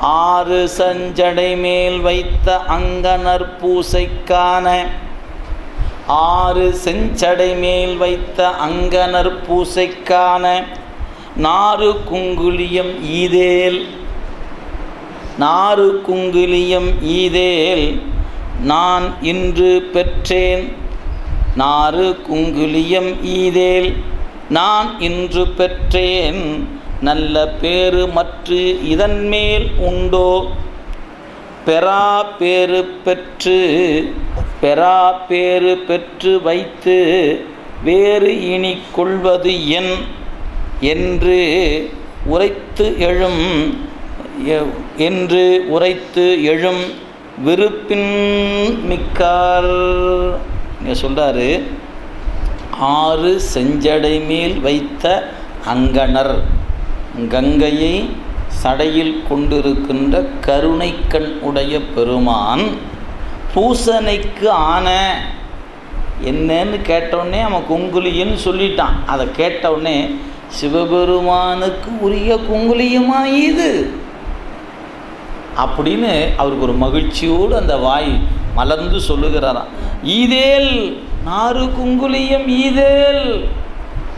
ஆறு சஞ்சடை மேல் வைத்த அங்கனர் பூசைக்கான. ஆறு செஞ்சடை மேல் வைத்த அங்கனர் பூசைக்கான. நாறு குங்குலியம் ஈதேல். நாறு குங்குலியம் ஈதேல். நான் இன்று பெற்றேன். நாறு குங்குலியம் ஈதேல். நான் இன்று பெற்றேன். நல்ல பேறு மற்று இதன்மேல் உண்டோ? பெறா பேறு பெற்று பெறா பேறு பெற்று வைத்து வேறு இனி கொள்வது என் என்று உரைத்து எழும் என்று உரைத்து எழும் விருப்பின் மிக்கார். இங்கே ஆறு செஞ்சடை மேல் வைத்த அங்கனர். கங்கையை சடையில் கொண்டிருக்கின்ற கருணைக்கண் உடைய பெருமான் பூசனைக்கு ஆன என்னன்னு கேட்டவுடனே அவன் குங்குலியன்னு சொல்லிட்டான். அதை கேட்டவுடனே சிவபெருமானுக்கு உரிய குங்குலியுமா இது அப்படின்னு அவருக்கு ஒரு மகிழ்ச்சியோடு அந்த வாய் மலர்ந்து சொல்லுகிறாராம். ஈதேல் நாறு குங்குலியம் ஈதேல்.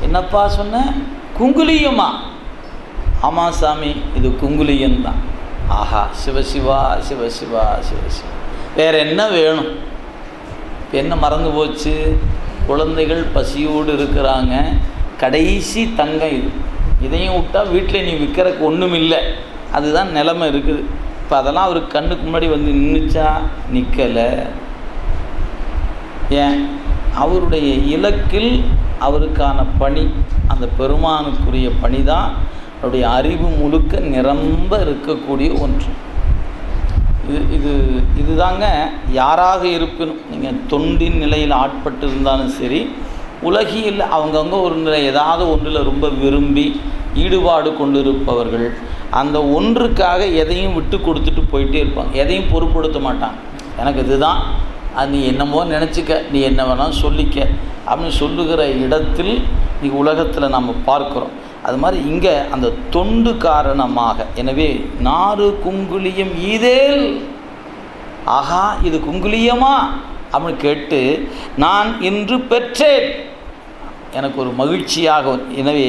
என்னப்பா சொன்ன? குங்குலியமா? ஆமாம் சாமி இது குங்குலியன் தான். ஆஹா சிவசிவா சிவசிவா சிவசிவா வேறு என்ன வேணும்? இப்போ என்ன மறந்து போச்சு? குழந்தைகள் பசியோடு இருக்கிறாங்க. கடைசி தங்கம் இது. இதையும் விட்டால் வீட்டில் நீ விற்கிறக்கு ஒன்றும் இல்லை. அதுதான் நிலமை இருக்குது. இப்போ அதெல்லாம் அவர் கண்ணுக்கு முன்னாடி வந்து நின்றுச்சா நிற்கலை ஏன்? அவருடைய இலக்கில் அவருக்கான பணி அந்த பெருமானுக்குரிய பணி தான் அவருடைய அறிவு முழுக்க நிரம்ப இருக்கக்கூடிய ஒன்று. இது இது இதுதாங்க யாராக இருப்பினும் நீங்கள் தொண்டின் நிலையில் ஆட்பட்டு இருந்தாலும் சரி உலகில் அவங்கவுங்க ஒரு நிலை ஏதாவது ஒன்றில் ரொம்ப விரும்பி ஈடுபாடு கொண்டிருப்பவர்கள் அந்த ஒன்றுக்காக எதையும் விட்டு கொடுத்துட்டு போயிட்டே இருப்பாங்க. எதையும் பொருட்படுத்த மாட்டாங்க. எனக்கு இதுதான். அது நீ என்னமோ நினச்சிக்க நீ என்ன வேணாலும் சொல்லிக்க அப்படின்னு சொல்லுகிற இடத்தில் நீ உலகத்தில் நம்ம பார்க்குறோம். அது மாதிரி இங்கே அந்த தொண்டு காரணமாக எனவே நாறு குங்குலியம் ஈதேல். ஆஹா இது குங்குலியமா அப்படின்னு கேட்டு நான் இன்று பெற்றேன். எனக்கு ஒரு மகிழ்ச்சியாகும். எனவே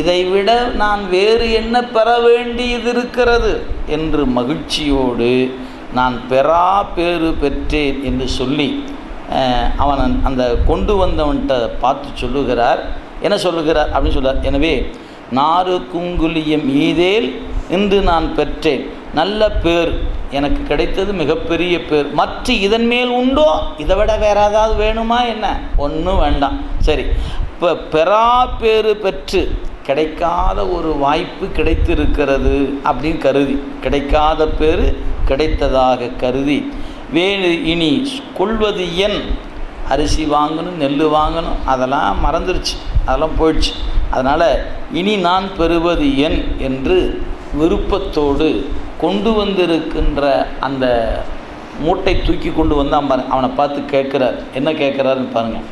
இதைவிட நான் வேறு என்ன பெற வேண்டியது இருக்கிறது? என்று மகிழ்ச்சியோடு நான் பெறா பேறு பெற்றேன் என்று சொல்லி அவன் அந்த கொண்டு வந்தவன்கிட்ட பார்த்து சொல்லுகிறார். என்ன சொல்லுகிறார் அப்படின்னு சொல்றார். எனவே நாறு குங்குலியம் ஈதேல் இன்று நான் பெற்றேன். நல்ல பேர் எனக்கு கிடைத்தது மிகப்பெரிய பேர். மற்ற இதன் மேல் உண்டோ? இதை விட வேற ஏதாவது வேணுமா என்ன? ஒன்றும் வேண்டாம். சரி. இப்போ பெறா பேறு பெற்று கிடைக்காத ஒரு வாய்ப்பு கிடைத்திருக்கிறது அப்படின்னு கருதி. கிடைக்காத பேர் கிடைத்ததாக கருதி. வேறு இனி கொள்வது என். அரிசி வாங்கணும் நெல் வாங்கணும் அதெல்லாம் மறந்துருச்சு. அதெல்லாம் போயிடுச்சு. அதனால் இனி நான் பெறுவது என் என்று விருப்பத்தோடு கொண்டு வந்திருக்கின்ற அந்த மூட்டை தூக்கி கொண்டு வந்தான் பாருங்க. அவனை பார்த்து கேட்குறார். என்ன கேட்குறாருன்னு பாருங்கள்